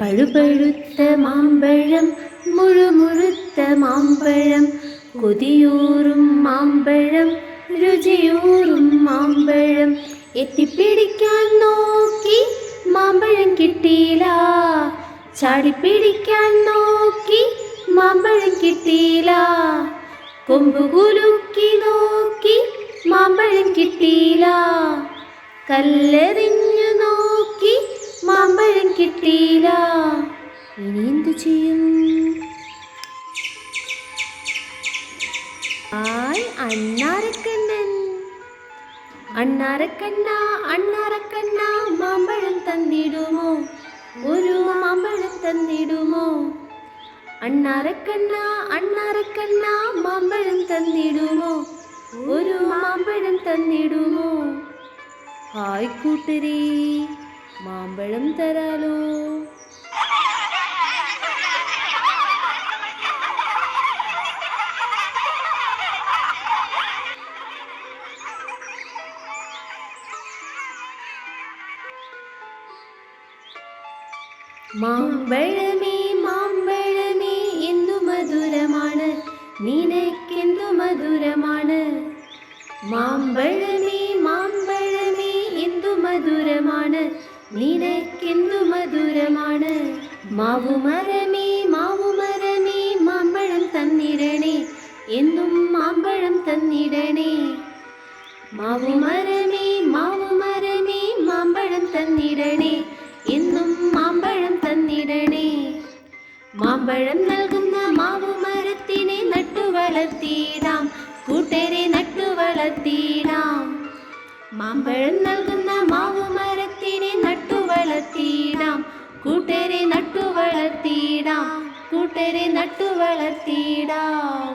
പഴുപഴുത്ത മാമ്പഴം മുഴുമുഴുത്ത മാമ്പഴം കൊതിയൂറും മാമ്പഴം രുചിയൂറും മാമ്പഴം. എത്തിപ്പിടിക്കാൻ നോക്കി മാമ്പഴം കിട്ടിയില്ല. ചാടിപ്പിടിക്കാൻ നോക്കി മാമ്പഴം കിട്ടിയില്ല. കൊമ്പുകുലുക്കി നോക്കി മാമ്പഴം കിട്ടിയില്ല. കല്ലെറിഞ്ഞു നോക്കി മാമ്പഴം കിട്ടിയില്ല. ഇനി എന്തു ചെയ്യും ആയ് അണ്ണാരക്കണ്ണൻ അണ്ണാരക്കണ്ണ അണ്ണാരക്കണ്ണ മാമ്പഴം തന്നിടുമോ ഒരു മാമ്പഴം തന്നിടുമോ അണ്ണാരക്കണ്ണ അണ്ണാരക്കണ്ണ മാമ്പഴം തന്നിടുമോ ഒരു മാമ്പഴം തന്നിടുമോ ഹായ് കൂട്ടരേ മാമ്പഴം തരാലോ മാമ്പഴമേ മാമ്പഴമേ എന്തു മധുരമാണ്. നിനക്കെന്തു മധുരമാണ്? മാമ്പഴമേ മാമ്പഴമേ എന്തു മധുരമാണ്. നിനക്കെന്തു മധുരമാണ്? മാവുമരമേ മാവുമരമേ മാമ്പഴം തന്നിടണേ. എന്നും മാമ്പഴം തന്നിടണേ. മാവുമരമേ മാമ്പഴം നൽകുന്ന മാവുമരത്തിനെ നട്ടു വളർത്തിയിടാം കൂട്ടരെ നട്ടു വളർത്തിയിടാം മാമ്പഴം നൽകുന്ന മാവുമരത്തിനെ നട്ടു വളർത്തിയിടാം കൂട്ടരെ നട്ടു വളർത്തിയിടാം കൂട്ടരെ നട്ടു വളർത്തിയിടാം